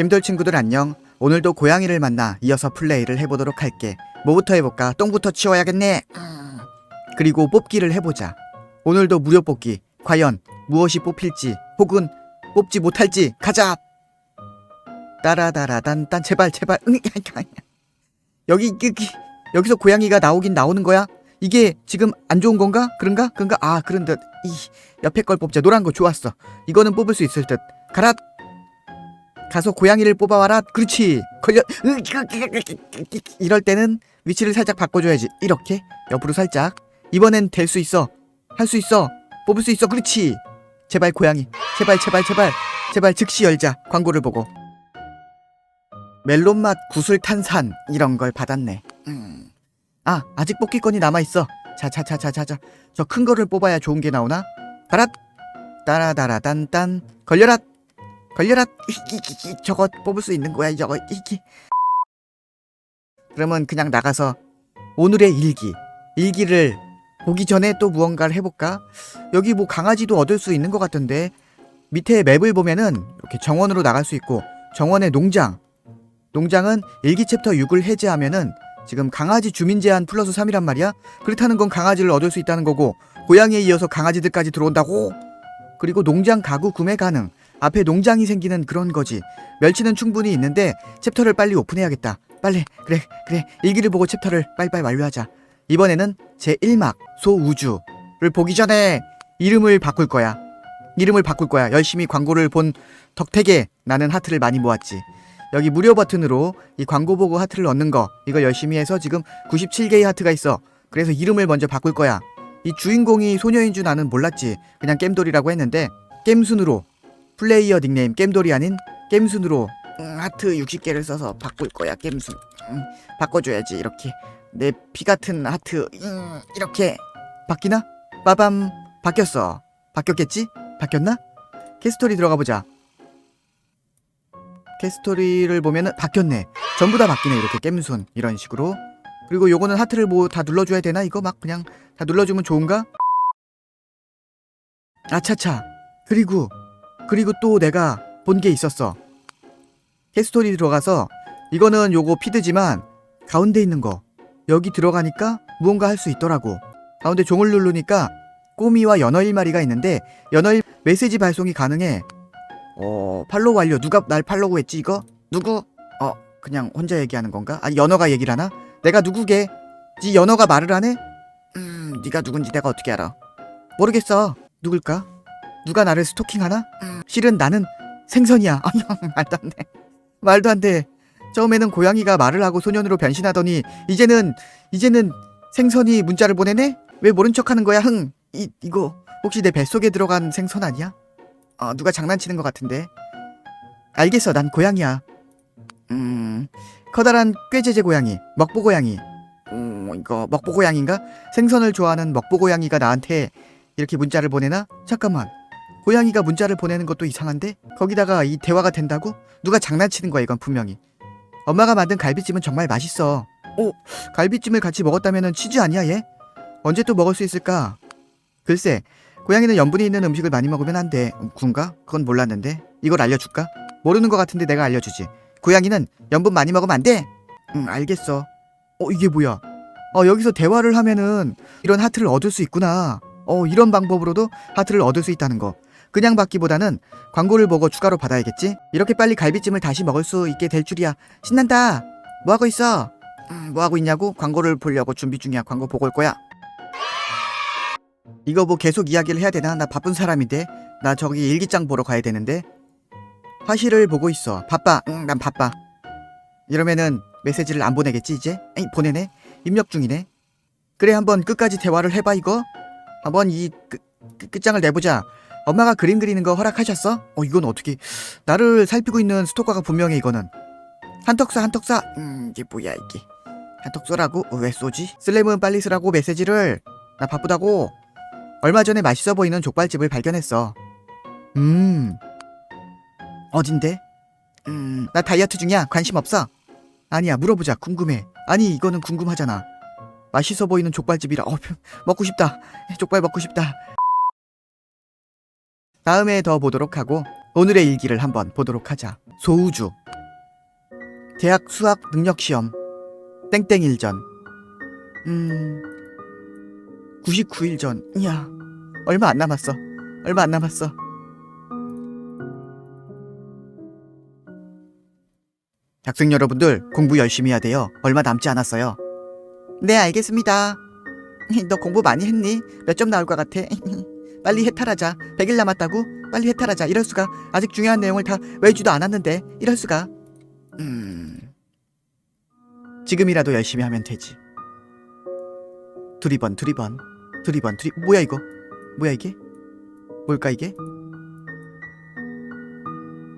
김돌 친구들 안녕. 오늘도 고양이를 만나 이어서 플레이를 해보도록 할게. 뭐부터 해볼까? 똥부터 치워야겠네. 음. 그리고 뽑기를 해보자. 오늘도 무료 뽑기. 과연 무엇이 뽑힐지 혹은 뽑지 못할지 가자. 따라다라단딴 제발 제발. 응, 여기 여기 여기서 고양이가 나오긴 나오는 거야? 이게 지금 안 좋은 건가? 그런가? 그런가? 아 그런 듯. 이 옆에 걸 뽑자. 노란 거 좋았어. 이거는 뽑을 수 있을 듯. 가라. 가서 고양이를 뽑아와라. 그렇지. 걸려. 이럴 때는 위치를 살짝 바꿔줘야지. 이렇게 옆으로 살짝. 이번엔 될 수 있어. 할 수 있어. 뽑을 수 있어. 그렇지. 제발 고양이. 제발 제발 제발 제발 즉시 열자. 광고를 보고. 멜론 맛 구슬 탄산 이런 걸 받았네. 음. 아 아직 뽑기권이 남아 있어. 자자자자자자. 저 큰 거를 뽑아야 좋은 게 나오나? 가라. 따라다라단딴 걸려라. 걸려라. 저거 뽑을 수 있는 거야 저거. 그러면 그냥 나가서 오늘의 일기. 일기를 보기 전에 또 무언가를 해볼까? 여기 뭐 강아지도 얻을 수 있는 것 같던데 밑에 맵을 보면은 이렇게 정원으로 나갈 수 있고 정원의 농장. 농장은 일기 챕터 6을 해제하면은 지금 강아지 주민 제한 플러스 3이란 말이야. 그렇다는 건 강아지를 얻을 수 있다는 거고 고양이에 이어서 강아지들까지 들어온다고. 그리고 농장 가구 구매 가능 앞에 농장이 생기는 그런 거지. 멸치는 충분히 있는데 챕터를 빨리 오픈해야겠다. 빨리. 그래 그래. 일기를 보고 챕터를 빨리빨리 완료하자. 이번에는 제 1막 소우주를 보기 전에 이름을 바꿀 거야. 이름을 바꿀 거야. 열심히 광고를 본 덕택에 나는 하트를 많이 모았지. 여기 무료 버튼으로 이 광고 보고 하트를 얻는 거 이거 열심히 해서 지금 97개의 하트가 있어. 그래서 이름을 먼저 바꿀 거야. 이 주인공이 소녀인 줄 나는 몰랐지. 그냥 겜돌이라고 했는데 겜순으로 플레이어 닉네임 겜돌이 아닌 겜순으로 음, 하트 60개를 써서 바꿀 거야 겜순. 음, 바꿔줘야지 이렇게. 내 피 같은 하트 음, 이렇게. 바뀌나? 빠밤. 바뀌었어. 바뀌었겠지? 바뀌었나? 캐스토리 들어가 보자. 캐스토리를 보면은 바뀌었네. 전부 다 바뀌네 이렇게 겜순. 이런 식으로. 그리고 요거는 하트를 뭐 다 눌러줘야 되나? 이거 막 그냥 다 눌러주면 좋은가? 아차차. 그리고 그리고 또 내가 본 게 있었어. 캐스토리 들어가서 이거는 요거 피드지만 가운데 있는 거. 여기 들어가니까 무언가 할 수 있더라고. 가운데 종을 누르니까 꼬미와 연어 일마리가 있는데 연어 일 메시지 발송이 가능해. 어 팔로우 완료. 누가 날 팔로우 했지 이거? 누구? 어 그냥 혼자 얘기하는 건가? 아니 연어가 얘기를 하나? 내가 누구게? 지 연어가 말을 하네 음 네가 누군지 내가 어떻게 알아? 모르겠어. 누굴까 누가 나를 스토킹하나 음, 실은 나는 생선이야 아니 말도 안 돼 말도 안 돼 처음에는 고양이가 말을 하고 소년으로 변신하더니 이제는 이제는 생선이 문자를 보내네 왜 모른 척하는 거야 흥 이 이거 혹시 내 뱃속에 들어간 생선 아니야 어, 누가 장난치는 것 같은데. 알겠어, 난 고양이야. 음, 커다란 꾀제제 고양이, 먹보 고양이. 음, 이거 먹보 고양인가? 생선을 좋아하는 먹보 고양이가 나한테 이렇게 문자를 보내나? 잠깐만. 고양이가 문자를 보내는 것도 이상한데? 거기다가 이 대화가 된다고? 누가 장난치는 거야, 이건 분명히. 엄마가 만든 갈비찜은 정말 맛있어. 오, 갈비찜을 같이 먹었다면 치즈 아니야, 얘? 언제 또 먹을 수 있을까? 글쎄, 고양이는 염분이 있는 음식을 많이 먹으면 안 돼. 음, 군가? 그건 몰랐는데. 이걸 알려줄까? 모르는 것 같은데 내가 알려주지. 고양이는 염분 많이 먹으면 안 돼. 응, 알겠어. 어, 이게 뭐야? 어, 여기서 대화를 하면은 이런 하트를 얻을 수 있구나. 어, 이런 방법으로도 하트를 얻을 수 있다는 거. 그냥 받기보다는 광고를 보고 추가로 받아야겠지? 이렇게 빨리 갈비찜을 다시 먹을 수 있게 될 줄이야. 신난다. 뭐 하고 있어? 음, 뭐 하고 있냐고? 광고를 보려고 준비 중이야. 광고 보고 올 거야. 이거 뭐 계속 이야기를 해야 되나? 나 바쁜 사람인데. 나 저기 일기장 보러 가야 되는데. 화실을 보고 있어. 바빠. 응, 난 바빠. 이러면은 메시지를 안 보내겠지 이제? 에이, 보내네. 입력 중이네. 그래 한번 끝까지 대화를 해봐 이거. 한번 이 끝, 끝- 끝장을 내보자. 엄마가 그림 그리는 거 허락하셨어? 어 이건 어떻게? 나를 살피고 있는 스토커가 분명해 이거는. 한턱 쏴 한턱 쏴. 음 이게 뭐야 이게? 한턱 쏘라고? 어, 왜 쏘지? 슬램은 빨리 쓰라고 메시지를. 나 바쁘다고. 얼마 전에 맛있어 보이는 족발집을 발견했어. 음. 어딘데? 음, 나 다이어트 중이야. 관심 없어. 아니야, 물어보자. 궁금해. 아니, 이거는 궁금하잖아. 맛있어 보이는 족발집이라. 어, 먹고 싶다. 족발 먹고 싶다. 다음에 더 보도록 하고 오늘의 일기를 한번 보도록 하자. 소우주. 대학 수학 능력 시험. 땡땡일 전. 음... 99일 전. 이야 얼마 안 남았어. 얼마 안 남았어. 학생 여러분들 공부 열심히 해야 돼요. 얼마 남지 않았어요. 네 알겠습니다. 너 공부 많이 했니? 몇 점 나올 것 같아? 빨리 해탈하자. 100일 남았다고? 빨리 해탈하자. 이럴 수가. 아직 중요한 내용을 다 외우지도 않았는데. 이럴 수가. 음. 지금이라도 열심히 하면 되지. 두리번 두리번 두리번 두리 뭐야 이거? 뭐야 이게? 뭘까 이게?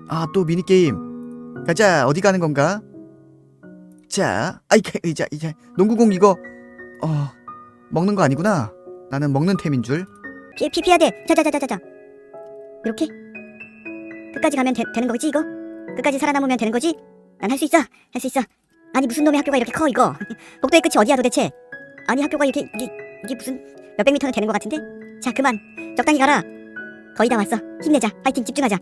아 또 미니 게임. 가자 어디 가는 건가? 자, 아이 이제 이제 농구공 이거 어 먹는 거 아니구나. 나는 먹는 템인 줄. 피, 피, 피해야 돼. 자자자자자자. 이렇게? 끝까지 가면 되, 되는 거지, 이거? 끝까지 살아남으면 되는 거지? 난 할 수 있어. 할 수 있어. 아니, 무슨 놈의 학교가 이렇게 커, 이거? 복도의 끝이 어디야, 도대체? 아니, 학교가 이렇게, 이게, 이게 무슨 몇백 미터는 되는 것 같은데? 자, 그만. 적당히 가라. 거의 다 왔어. 힘내자. 파이팅, 집중하자.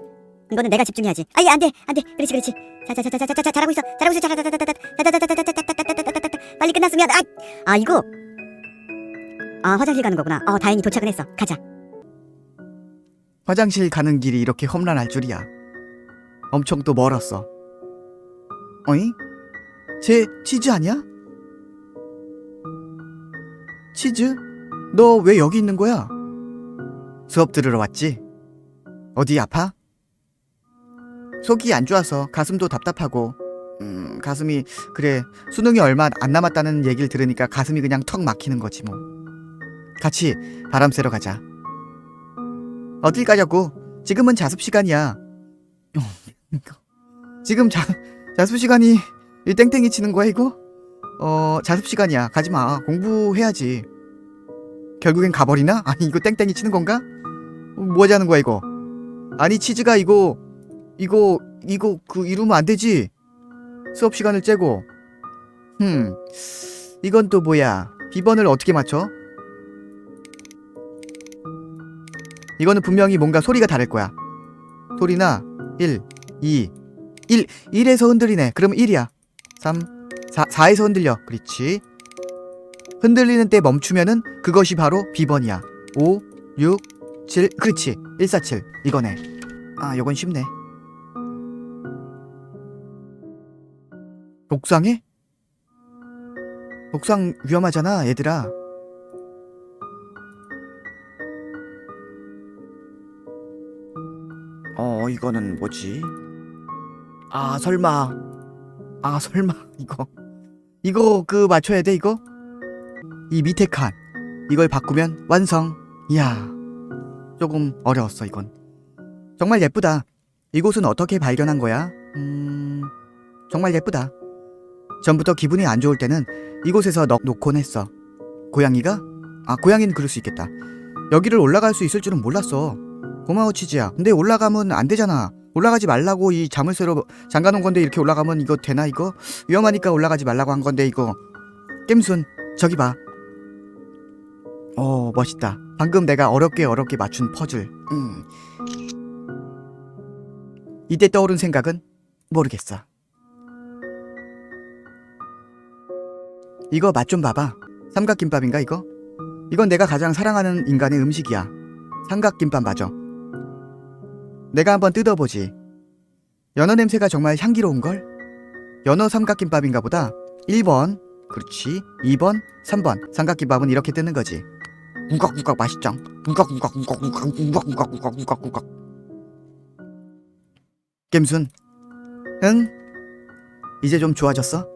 이거는 내가 집중해야지. 아예 안 돼, 안 돼. 그렇지, 그렇지. 자자자자자자자 잘하고 있어. 잘하고 있어. 자라고 있어 자자자자자자자자자자자자자자자자자자자 빨리 끝났으면 아 아이고 아 화장실 가는 거구나. 어 다행히 도착은 했어. 가자. 화장실 가는 길이 이렇게 험난할 줄이야. 엄청 또 멀었어. 어이? 제 치즈 아니야? 치즈? 너 왜 여기 있는 거야? 수업 들으러 왔지? 어디 아파? 속이 안 좋아서 가슴도 답답하고 음 가슴이 그래 수능이 얼마 안 남았다는 얘기를 들으니까 가슴이 그냥 턱 막히는 거지 뭐 같이 바람 쐬러 가자. 어딜 가냐고? 지금은 자습 시간이야. 지금 자, 자습 시간이 이 땡땡이 치는 거야 이거? 어 자습 시간이야. 가지 마. 공부해야지. 결국엔 가버리나? 아니 이거 땡땡이 치는 건가? 어, 뭐 하자는 거야 이거? 아니 치즈가 이거 이거 이거 그 이루면 안 되지. 수업 시간을 째고. 흠. 이건 또 뭐야? 비번을 어떻게 맞춰? 이거는 분명히 뭔가 소리가 다를 거야. 소리나 1, 2, 1, 1에서 흔들리네. 그러면 1이야. 3, 4, 4에서 흔들려. 그렇지. 흔들리는 때 멈추면은 그것이 바로 B번이야. 5, 6, 7, 그렇지. 147. 이거네. 아, 요건 쉽네. 옥상에? 옥상 위험하잖아, 얘들아. 어, 이거는 뭐지? 아, 설마. 아, 설마. 이거. 이거 그 맞춰야 돼, 이거? 이 밑에 칸. 이걸 바꾸면 완성. 이야. 조금 어려웠어, 이건. 정말 예쁘다. 이곳은 어떻게 발견한 거야? 음, 정말 예쁘다. 전부터 기분이 안 좋을 때는 이곳에서 넉 놓곤 했어. 고양이가? 아, 고양이는 그럴 수 있겠다. 여기를 올라갈 수 있을 줄은 몰랐어. 고마워 치즈야. 근데 올라가면 안 되잖아. 올라가지 말라고 이 자물쇠로 잠가놓은 건데 이렇게 올라가면 이거 되나 이거? 위험하니까 올라가지 말라고 한 건데 이거. 겜순 저기 봐. 어 멋있다. 방금 내가 어렵게 어렵게 맞춘 퍼즐. 음. 이때 떠오른 생각은 모르겠어. 이거 맛 좀 봐봐. 삼각김밥인가 이거? 이건 내가 가장 사랑하는 인간의 음식이야. 삼각김밥 맞아. 내가 한번 뜯어보지. 연어 냄새가 정말 향기로운걸? 연어 삼각김밥인가 보다. 1번. 그렇지. 2번, 3번. 삼각김밥은 이렇게 뜯는 거지. 맛있죠? 우걱우걱 우걱우걱 우걱우걱 우걱 우걱 우걱 겜순. 응? 이제 좀 좋아졌어?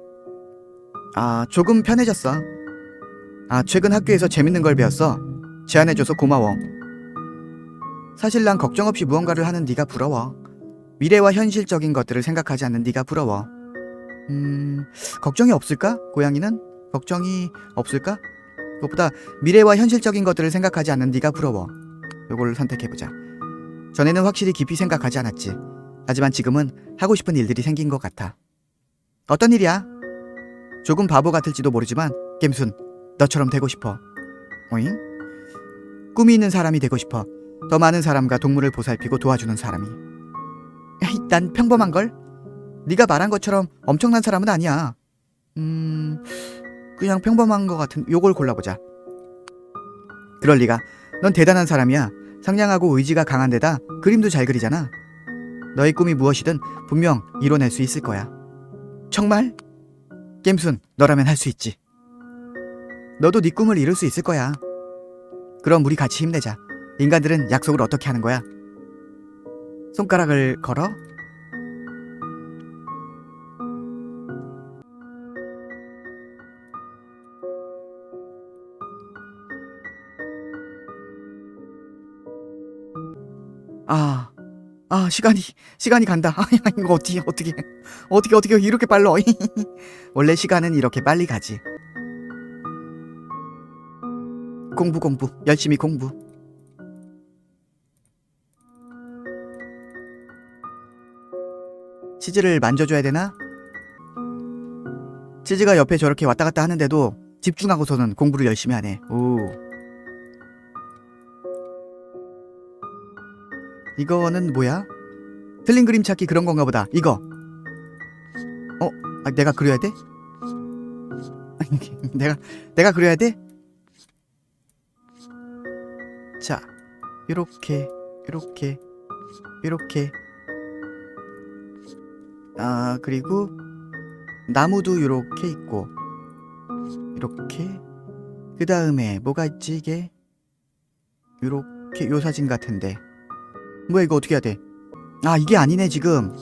아, 조금 편해졌어. 아, 최근 학교에서 재밌는 걸 배웠어. 제안해줘서 고마워. 사실 난 걱정 없이 무언가를 하는 네가 부러워. 미래와 현실적인 것들을 생각하지 않는 네가 부러워. 음, 걱정이 없을까? 고양이는 걱정이 없을까? 그것보다 미래와 현실적인 것들을 생각하지 않는 네가 부러워. 요걸 선택해보자. 전에는 확실히 깊이 생각하지 않았지. 하지만 지금은 하고 싶은 일들이 생긴 것 같아. 어떤 일이야? 조금 바보 같을지도 모르지만 겜순, 너처럼 되고 싶어. 오잉? 꿈이 있는 사람이 되고 싶어. 더 많은 사람과 동물을 보살피고 도와주는 사람이. 난 평범한 걸. 네가 말한 것처럼 엄청난 사람은 아니야. 음, 그냥 평범한 것 같은 요걸 골라보자. 그럴 리가. 넌 대단한 사람이야. 상냥하고 의지가 강한 데다 그림도 잘 그리잖아. 너의 꿈이 무엇이든 분명 이뤄낼 수 있을 거야. 정말? 겜순, 너라면 할 수 있지. 너도 네 꿈을 이룰 수 있을 거야. 그럼 우리 같이 힘내자. 인간들은 약속을 어떻게 하는 거야? 손가락을 걸어? 아, 아 시간이 시간이 간다. 아 이거 어떻게 어떻게 어떻게 어떻게 이렇게 빨라? 원래 시간은 이렇게 빨리 가지. 공부 공부 열심히 공부. 치즈를 만져줘야 되나? 치즈가 옆에 저렇게 왔다 갔다 하는데도 집중하고서는 공부를 열심히 하네. 오. 이거는 뭐야? 틀린 그림 찾기 그런 건가 보다. 이거. 어? 아, 내가 그려야 돼? 내가 내가 그려야 돼? 자, 요렇게 요렇게 요렇게 아, 그리고 나무도 요렇게 있고 이렇게 그 다음에 뭐가 있지 이게? 요렇게 요 사진 같은데. 뭐야 이거 어떻게 해야 돼? 아 이게 아니네 지금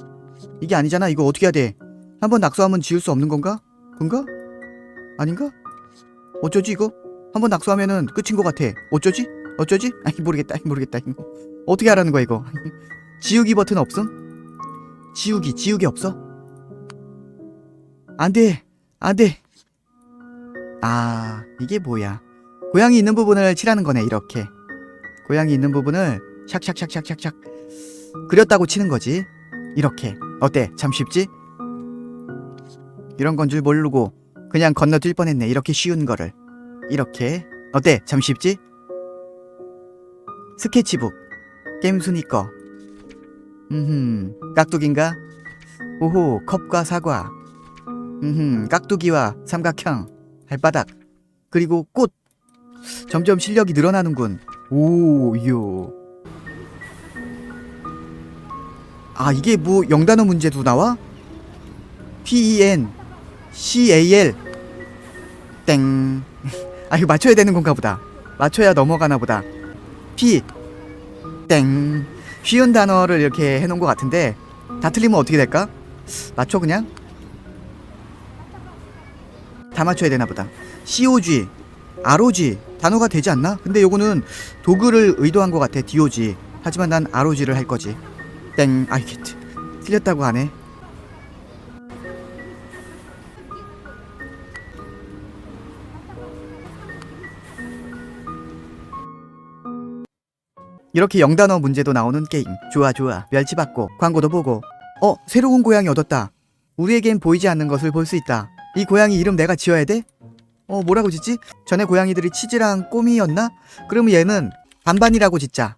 이게 아니잖아 이거 어떻게 해야 돼? 한번 낙서하면 지울 수 없는 건가? 그런가? 아닌가? 어쩌지 이거? 한번 낙서하면은 끝인 것 같아 어쩌지? 어쩌지? 아니 모르겠다 모르겠다 어떻게 하라는 거야 이거 지우기 버튼 없음? 지우기 지우기 없어? 안 돼 안 돼 아 이게 뭐야 고양이 있는 부분을 칠하는 거네 이렇게 고양이 있는 부분을 샥샥샥샥샥샥 그렸다고 치는 거지. 이렇게. 어때? 참 쉽지? 이런 건 줄 모르고 그냥 건너뛸 뻔했네. 이렇게 쉬운 거를. 이렇게. 어때? 참 쉽지? 스케치북. 겜순이 거. 음흠. 깍두기인가? 오호. 컵과 사과. 음흠. 깍두기와 삼각형. 발바닥. 그리고 꽃. 점점 실력이 늘어나는군. 오, 요. 아, 이게 뭐 영단어 문제도 나와? P-E-N C-A-L 땡. 아, 이거 맞춰야 되는 건가 보다. 맞춰야 넘어가나 보다. P 땡. 쉬운 단어를 이렇게 해놓은 것 같은데 다 틀리면 어떻게 될까? 맞춰 그냥? 다 맞춰야 되나 보다. COG, ROG 단어가 되지 않나? 근데 요거는 도구를 의도한 것 같아. DOG. 하지만 난 ROG를 할 거지. 땡. 아 이게 트- 틀렸다고 하네. 이렇게 영단어 문제도 나오는 게임. 좋아 좋아. 멸치 받고 광고도 보고. 어 새로운 고양이 얻었다. 우리에겐 보이지 않는 것을 볼 수 있다. 이 고양이 이름 내가 지어야 돼? 어 뭐라고 짓지? 전에 고양이들이 치즈랑 꼬미였나? 그러면 얘는 반반이라고 짓자.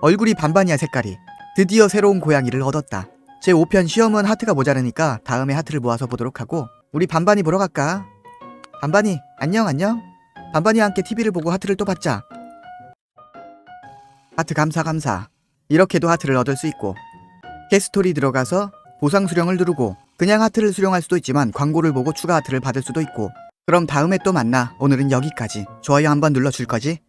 얼굴이 반반이야 색깔이. 드디어 새로운 고양이를 얻었다. 제 5편 시험은 하트가 모자르니까 다음에 하트를 모아서 보도록 하고 우리 반반이 보러 갈까? 반반이 안녕 안녕. 반반이와 함께 TV를 보고 하트를 또 받자. 하트 감사 감사. 이렇게도 하트를 얻을 수 있고 캐스토리 들어가서 보상 수령을 누르고 그냥 하트를 수령할 수도 있지만 광고를 보고 추가 하트를 받을 수도 있고 그럼 다음에 또 만나. 오늘은 여기까지. 좋아요 한번 눌러줄 거지?